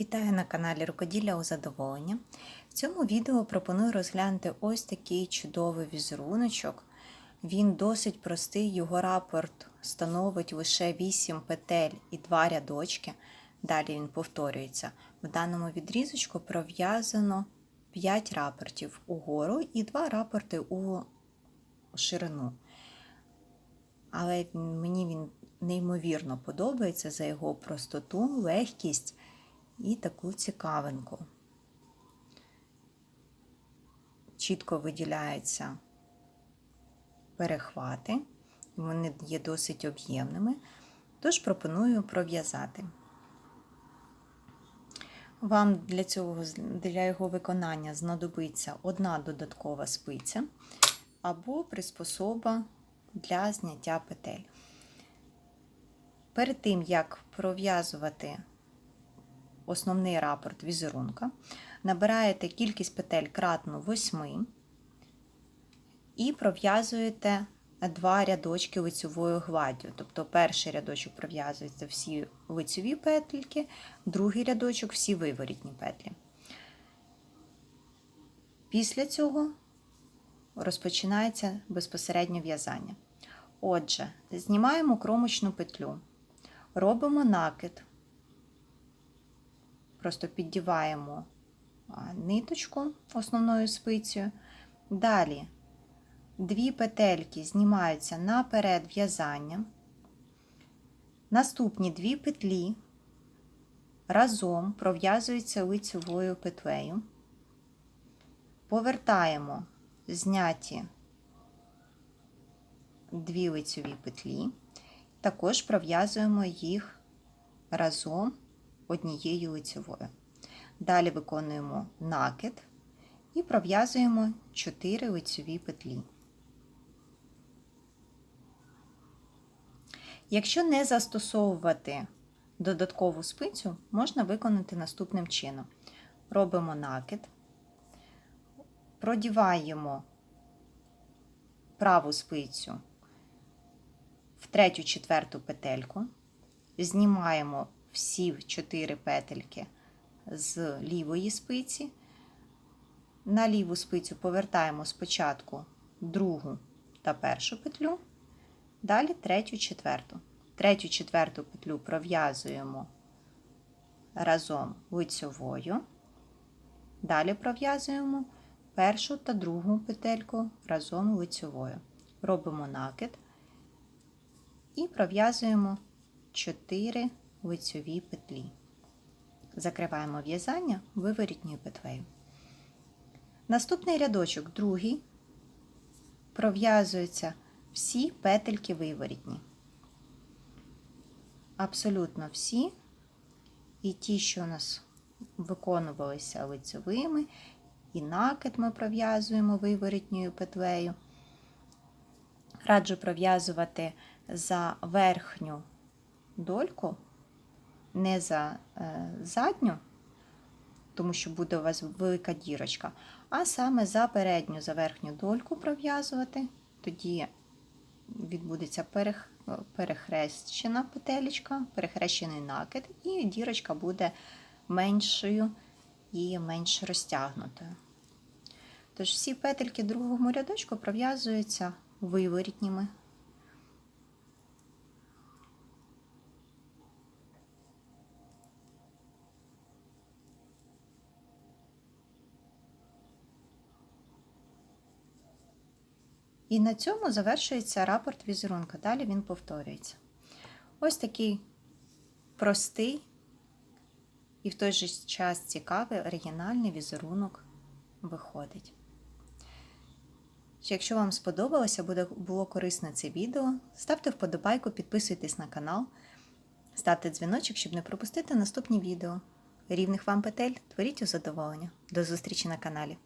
Вітаю на каналі Рукоділля у задоволення. В цьому відео пропоную розглянути ось такий чудовий візеруночок. Він досить простий, його рапорт становить лише 8 петель і 2 рядочки. Далі він повторюється. В даному відрізочку пров'язано 5 рапортів угору і 2 рапорти у ширину. Але мені він неймовірно подобається за його простоту, легкість і таку цікавинку. Чітко виділяються перехвати, вони є досить об'ємними, тож пропоную пров'язати. Вам для цього, для його виконання знадобиться одна додаткова спиця або приспособа для зняття петель. Перед тим, як пров'язувати основний рапорт візерунка, набираєте кількість петель кратну 8 і пров'язуєте два рядочки лицевою гладдю. Тобто перший рядочок пров'язується всі лицеві петельки, другий рядочок всі виворітні петлі. Після цього розпочинається безпосередньо в'язання. Отже, знімаємо кромочну петлю, робимо накид, просто піддіваємо ниточку основною спицею. Далі дві петельки знімаються наперед в'язання. Наступні дві петлі разом пров'язуються лицевою петлею, повертаємо зняті дві лицеві петлі, також пров'язуємо їх разом однією лицевою. Далі виконуємо накид і пров'язуємо 4 лицеві петлі. Якщо не застосовувати додаткову спицю, можна виконати наступним чином: робимо накид, продіваємо праву спицю в третю четверту петельку, знімаємо всі 4 петельки з лівої спиці. На ліву спицю повертаємо спочатку другу та першу петлю, далі третю, четверту. Третю, четверту петлю пров'язуємо разом лицьовою, далі пров'язуємо першу та другу петельку разом лицьовою. Робимо накид і пров'язуємо 4 лицьові петлі. Закриваємо в'язання виворітньою петлею. Наступний рядочок, другий, пров'язуються всі петельки виворітні. Абсолютно всі, і ті, що у нас виконувалися лицевими, і накид ми пров'язуємо виворітньою петлею. Раджу пров'язувати за верхню дольку, не за е, задню, тому що буде у вас велика дірочка, а саме за передню, за верхню дольку пров'язувати, тоді відбудеться перех, перехрещена петелечка, перехрещений накид, і дірочка буде меншою і менш розтягнутою. Тож всі петельки другого рядочку пров'язуються виворітніми. І на цьому завершується рапорт візерунка. Далі він повторюється. Ось такий простий і в той же час цікавий оригінальний візерунок виходить. Якщо вам сподобалося, буде, було корисне це відео, ставте вподобайку, підписуйтесь на канал, ставте дзвіночок, щоб не пропустити наступні відео. Рівних вам петель творіть у задоволення. До зустрічі на каналі!